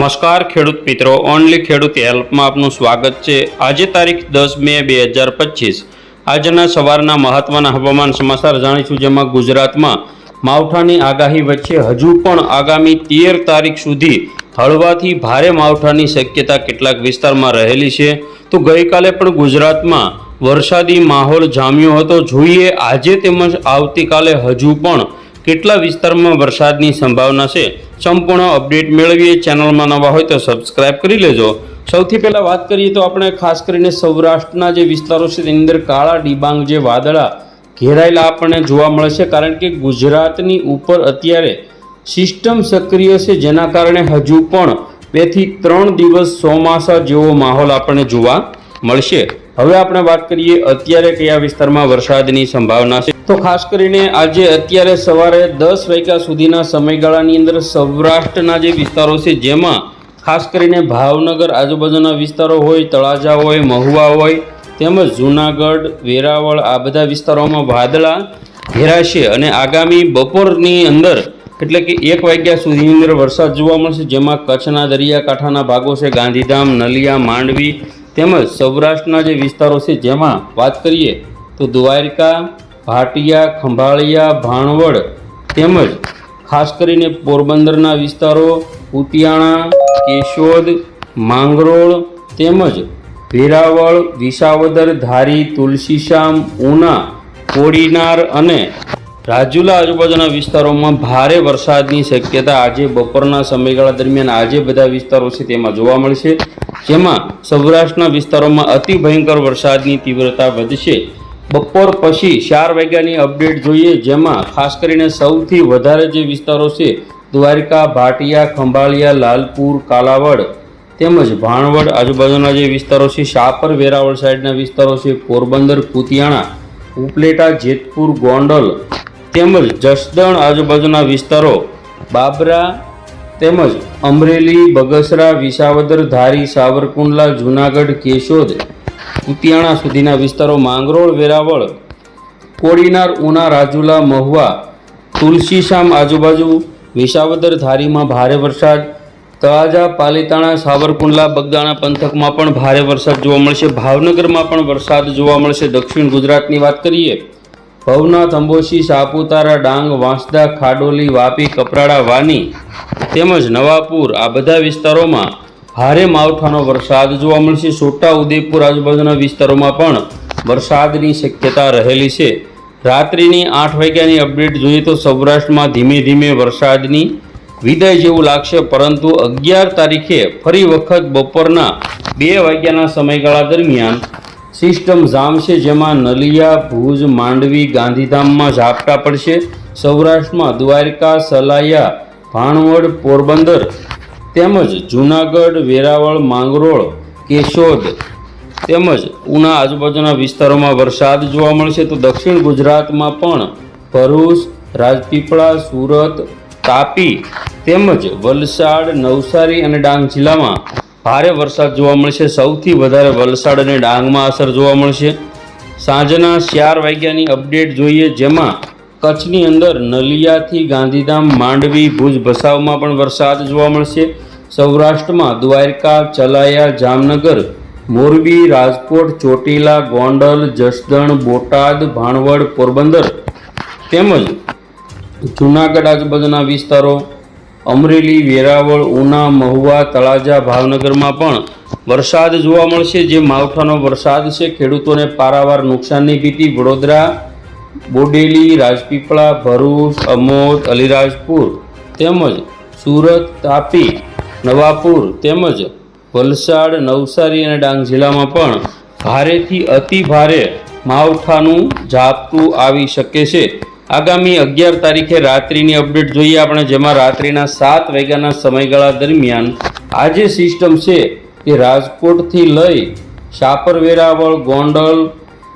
નમસ્કાર, ખેડૂત મિત્રો. ઓનલી ખેડૂત હેલ્પમાં આપનું સ્વાગત છે. આજે તારીખ દસ મે બે હજાર પચીસ. આજના સવારના મહત્વના હવામાન સમાચાર જાણીશું, જેમાં ગુજરાતમાં માવઠાની આગાહી વચ્ચે હજુ પણ આગામી તેર તારીખ સુધી હળવાથી ભારે માવઠાની શક્યતા કેટલાક વિસ્તારમાં રહેલી છે. તો ગઈકાલે પણ ગુજરાતમાં વરસાદી માહોલ જામ્યો હતો. જોઈએ આજે તેમજ આવતીકાલે હજુ પણ કેટલા વિસ્તારમાં વરસાદની સંભાવના છે સંપૂર્ણ અપડેટ મેળવીએ. ચેનલમાં નવા હોય તો સબસ્ક્રાઇબ કરી લેજો. સૌથી પહેલાં વાત કરીએ તો આપણે ખાસ કરીને સૌરાષ્ટ્રના જે વિસ્તારો છે, તેની અંદર કાળા ડિબાંગ જે વાદળા ઘેરાયેલા આપણને જોવા મળે છે. કારણ કે ગુજરાતની ઉપર અત્યારે સિસ્ટમ સક્રિય છે, જેના કારણે હજુ પણ બેથી ત્રણ દિવસ ચોમાસા જેવો માહોલ આપણને જોવા મળશે. હવે આપણે વાત કરીએ અત્યારે કયા વિસ્તારમાં વરસાદની સંભાવના છે. તો ખાસ કરીને આજે અત્યારે સવારે દસ વાગ્યા સુધીના સમયગાળાની અંદર સૌરાષ્ટ્રના જે વિસ્તારો છે, જેમાં ખાસ કરીને ભાવનગર આજુબાજુના વિસ્તારો હોય, તળાજા હોય, મહુવા હોય, તેમજ જૂનાગઢ, વેરાવળ આ બધા વિસ્તારોમાં વાદળા ઘેરાશે અને આગામી બપોરની અંદર એટલે કે એક વાગ્યા સુધીની અંદર વરસાદ જોવા મળશે, જેમાં કચ્છના દરિયાકાંઠાના ભાગો છે, ગાંધીધામ, નલિયા, માંડવી તેમજ સૌરાષ્ટ્રના જે વિસ્તારો છે, જેમાં વાત કરીએ તો દ્વારકા ભાટિયા, ખંભાળિયા, ભાણવડ તેમજ ખાસ કરીને પોરબંદરના વિસ્તારો ઉતિયાણા, કેશોદ, માંગરોળ તેમજ વેરાવળ, વિસાવદર, ધારી તુલસીશ્યામ ઉના, કોડીનાર અને રાજુલા આજુબાજુના વિસ્તારોમાં ભારે વરસાદની શક્યતા આજે બપોરના સમયગાળા દરમિયાન આજે બધા વિસ્તારો છે તેમાં જોવા મળશે. જેમાં સૌરાષ્ટ્રના વિસ્તારોમાં અતિ ભયંકર વરસાદની તીવ્રતા વધશે. બપોર પછી ચાર વાગ્યાની અપડેટ જોઈએ, જેમાં ખાસ કરીને સૌથી વધારે જે વિસ્તારો છે, દ્વારિકા, ભાટિયા, ખંભાળિયા, લાલપુર, કાલાવડ તેમજ ભાણવડ આજુબાજુના જે વિસ્તારો છે, શાપર, વેરાવળ સાઈડના વિસ્તારો છે, પોરબંદર, કુતિયાણા, ઉપલેટા, જેતપુર, ગોંડલ તેમજ જસદણ આજુબાજુના વિસ્તારો બાબરા તેમજ અમરેલી, બગસરા, વિસાવદર, ધારી, સાવરકુંડલા, જૂનાગઢ, કેશોદ કુતિયાણા સુધીના વિસ્તારો માંગરોળ વેરાવળ, કોડીનાર, ઉના, રાજુલા, મહુવા તુલસીશામ આજુબાજુ, વિસાવદર ધારીમાં ભારે વરસાદ, તળાજા, પાલીતાણા, સાવરકુંડલા, બગદાણા પંથકમાં પણ ભારે વરસાદ જોવા મળશે. ભાવનગરમાં પણ વરસાદ જોવા મળશે. દક્ષિણ ગુજરાતની વાત કરીએ, ભવનાથ અંબોશી સાપુતારા, ડાંગ, વાંસદા, ખાડોલી, વાપી, કપરાડા, વાની તેમજ નવાપુર આ બધા વિસ્તારોમાં ભારે માવઠાનો વરસાદ જોવા મળશે. છોટા ઉદેપુર આજુબાજુના વિસ્તારોમાં પણ વરસાદની શક્યતા રહેલી છે. રાત્રિની આઠ વાગ્યાની અપડેટ જોઈએ તો સૌરાષ્ટ્રમાં ધીમે ધીમે વરસાદની વિદાય જેવું લાગશે, પરંતુ અગિયાર તારીખે ફરી વખત બપોરના બે વાગ્યાના સમયગાળા દરમિયાન સિસ્ટમ જામશે, જેમાં નલિયા, ભુજ, માંડવી, ગાંધીધામમાં ઝાપટા પડશે. સૌરાષ્ટ્રમાં દ્વારકા, સલાયા, ભાણવડ, પોરબંદર તેમજ જૂનાગઢ, વેરાવળ, માંગરોળ, કેશોદ તેમજ ઉના આજુબાજુના વિસ્તારોમાં વરસાદ જોવા મળશે તો દક્ષિણ ગુજરાતમાં પણ ભરૂચ, રાજપીપળા, સુરત, તાપી તેમજ વલસાડ, નવસારી અને ડાંગ જિલ્લામાં ભારે વરસાદ જોવા મળશે. સૌથી વધારે વલસાડ અને ડાંગમાં અસર જોવા મળશે. સાંજના ચાર વાગ્યાની અપડેટ જોઈએ, જેમાં કચ્છની અંદર નલિયાથી ગાંધીધામ માંડવી ભુજ ભસાવમાં પણ વરસાદ જોવા મળશે. સૌરાષ્ટ્રમાં દ્વારકા, ચલાયા, જામનગર, મોરબી, રાજકોટ, ચોટીલા, ગોંડલ, જસદણ, બોટાદ, ભાણવડ, પોરબંદર તેમજ જૂનાગઢ આજુબાજુના વિસ્તારો, અમરેલી, વેરાવળ, ઉના, મહુવા, તળાજા, ભાવનગરમાં પણ વરસાદ જોવા મળશે. જે માવઠાનો વરસાદ છે, ખેડૂતોને પારાવાર નુકસાનની ભીતિ. વડોદરા બોડેલી, રાજપીપળા, ભરૂચ, અમોદ, અલીરાજપુર તેમજ સુરત, તાપી, નવાપુર તેમજ વલસાડ, નવસારી અને ડાંગ જિલ્લામાં પણ ભારેથી અતિ ભારે માવઠાનું ઝાપટું આવી શકે છે. આગામી અગિયાર તારીખે રાત્રિની અપડેટ જોઈએ આપણે, જેમાં રાત્રિના સાત વાગ્યાના સમયગાળા દરમિયાન આ જે સિસ્ટમ છે એ રાજકોટથી લઈ શાપર વેરાવળ ગોંડલ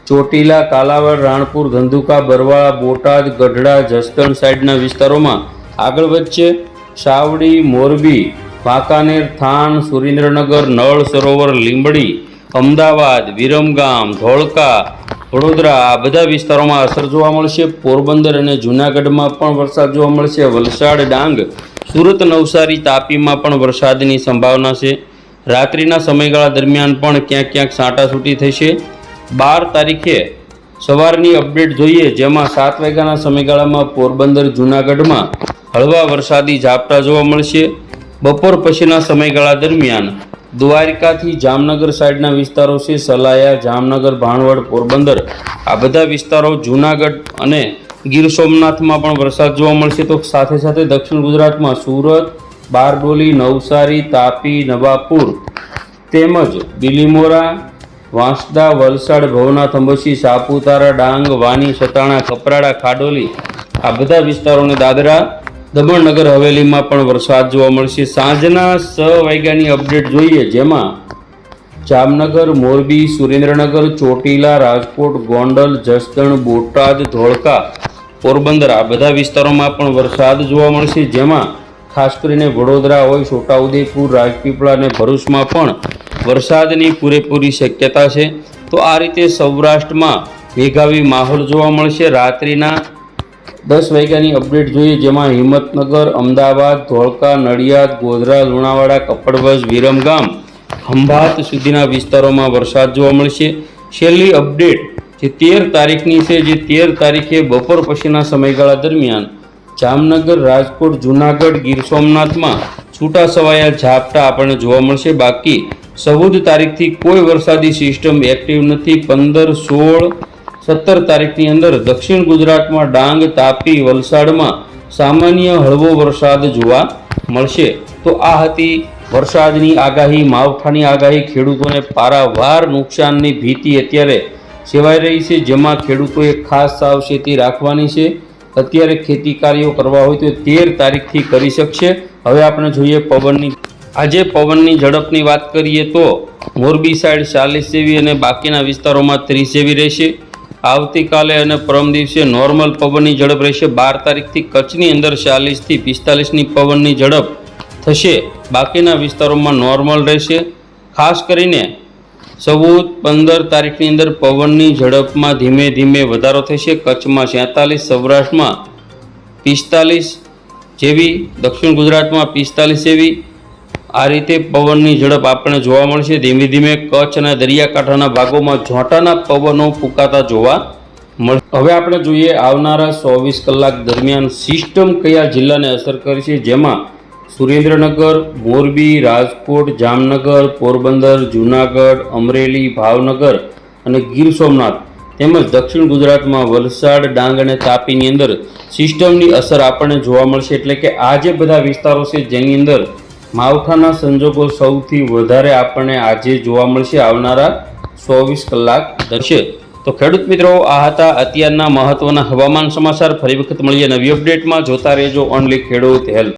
ચોટીલા, કાલાવડ, રાણપુર, ધંધુકા, બરવાળા, બોટાદ, ગઢડા, જસદણ સાઈડના વિસ્તારોમાં આગળ વચ્ચે સાવડી, મોરબી, વાંકાનેર થાન સુરેન્દ્રનગર, નળ, સરોવર, લીંબડી, અમદાવાદ, વિરમગામ, ધોળકા, વડોદરા આ બધા વિસ્તારોમાં અસર જોવા મળશે. પોરબંદર અને જૂનાગઢમાં પણ વરસાદ જોવા મળશે. વલસાડ, ડાંગ, સુરત, નવસારી, તાપીમાં પણ વરસાદની સંભાવના છે. રાત્રિના સમયગાળા દરમિયાન પણ ક્યાંક ક્યાંક છાંટાછૂટી થશે. બાર તારીખે સવારની અપડેટ જોઈએ, જેમાં સાત વાગ્યાના સમયગાળામાં પોરબંદર, જૂનાગઢમાં હળવા વરસાદી ઝાપટા જોવા મળશે. બપોર પછીના સમયગાળા દરમિયાન દ્વારિકાથી જામનગર સાઈડના વિસ્તારો છે, સલાયા, જામનગર, ભાણવડ, પોરબંદર, આ બધા વિસ્તારો જૂનાગઢ અને ગીર સોમનાથમાં પણ વરસાદ જોવા મળશે. તો સાથે સાથે દક્ષિણ ગુજરાતમાં સુરત, બારડોલી, નવસારી, તાપી, નવાપુર તેમજ બિલીમોરા વાંસદા વલસાડ, ભવનાથ અંબસી સાપુતારા, ડાંગ, વાની, સતાણા, કપરાડા, ખાડોલી આ બધા વિસ્તારોને દાદરા દમણનગર હવેલીમાં પણ વરસાદ જોવા મળશે. સાંજના છ વાગ્યાની અપડેટ જોઈએ, જેમાં જામનગર, મોરબી, સુરેન્દ્રનગર, ચોટીલા, રાજકોટ, ગોંડલ, જસદણ, બોટાદ, ધોળકા, પોરબંદર આ બધા વિસ્તારોમાં પણ વરસાદ જોવા મળશે. જેમાં ખાસ કરીને વડોદરા હોય, છોટાઉદેપુર, રાજપીપળા અને ભરૂચમાં પણ વરસાદની પૂરેપૂરી શક્યતા છે, તો આ રીતે સૌરાષ્ટ્રમાં મેઘાવી માહોલ જોવા મળશે. રાત્રિના દસ વાગ્યાની અપડેટ જોઈએ, જેમાં હિંમતનગર, અમદાવાદ, ધોળકા, નડિયાદ, ગોધરા, લુણાવાડા, કપડવજ, વિરમગામ, ખંભાત સુધીના વિસ્તારોમાં વરસાદ જોવા મળશે. છેલ્લી અપડેટ જે તેર તારીખની છે, જે તેર તારીખે બપોર પછીના સમયગાળા દરમિયાન જામનગર, રાજકોટ, જૂનાગઢ, ગીર સોમનાથમાં છૂટા છવાયા ઝાપટા આપણને જોવા મળશે. બાકી ચૌદ તારીખથી કોઈ વરસાદી સિસ્ટમ એક્ટિવ નથી. પંદર, સોળ, સત્તર તારીખની અંદર દક્ષિણ ગુજરાતમાં ડાંગ, તાપી, વલસાડમાં સામાન્ય હળવો વરસાદ જોવા મળશે. તો આ હતી વરસાદની આગાહી, માવઠાની આગાહી. ખેડૂતોને પારાવાર નુકસાનની ભીતિ અત્યારે સેવાઈ રહી છે. જેમાં ખેડૂતોએ ખાસ સાવચેતી રાખવાની છે. અત્યારે ખેતી કાર્યો કરવા હોય તો તેર તારીખથી કરી શકશે. હવે આપણે જોઈએ પવનની આજે પવનની ઝડપની વાત કરીએ તો મોરબી સાઈડ ચાલીસ જેવી અને બાકીના વિસ્તારોમાં ત્રીસ જેવી રહેશે. આવતીકાલે અને પરમ દિવસે નોર્મલ પવનની ઝડપ રહેશે. બાર તારીખથી કચ્છની અંદર ચાલીસથી પિસ્તાલીસની પવનની ઝડપ થશે. બાકીના વિસ્તારોમાં નોર્મલ રહેશે. ખાસ કરીને ચૌદ, પંદર તારીખની અંદર પવનની ઝડપમાં ધીમે ધીમે વધારો થશે. કચ્છમાં છેતાલીસ, સૌરાષ્ટ્રમાં પિસ્તાલીસ જેવી, દક્ષિણ ગુજરાતમાં પિસ્તાલીસ જેવી આ રીતે પવનની ઝડપ આપણને જોવા મળશે. ધીમે ધીમે કચ્છ અને દરિયાકાંઠાના ભાગોમાં ઝોંટાના પવનો ફૂંકાતા જોવા મળશે હવે આપણે જોઈએ આવનારા ચોવીસ કલાક દરમિયાન સિસ્ટમ કયા જિલ્લાને અસર કરશે? જેમાં સુરેન્દ્રનગર, મોરબી, રાજકોટ, જામનગર, પોરબંદર, જૂનાગઢ, અમરેલી, ભાવનગર અને ગીર સોમનાથ તેમજ દક્ષિણ ગુજરાતમાં વલસાડ, ડાંગ અને તાપીની અંદર સિસ્ટમની અસર આપણને જોવા મળશે. એટલે કે આ જે બધા વિસ્તારો છે, જેની અંદર માવઠાના સંજોગો સૌથી વધારે આપણને આજે જોવા મળશે આવનારા ચોવીસ કલાક દર્શે તો ખેડૂત મિત્રો, આ હતા અત્યારના મહત્વના હવામાન સમાચાર. ફરી વખત મળીએ નવી અપડેટમાં. જોતા રહેજો ઓનલી ખેડૂત હેલ્પ.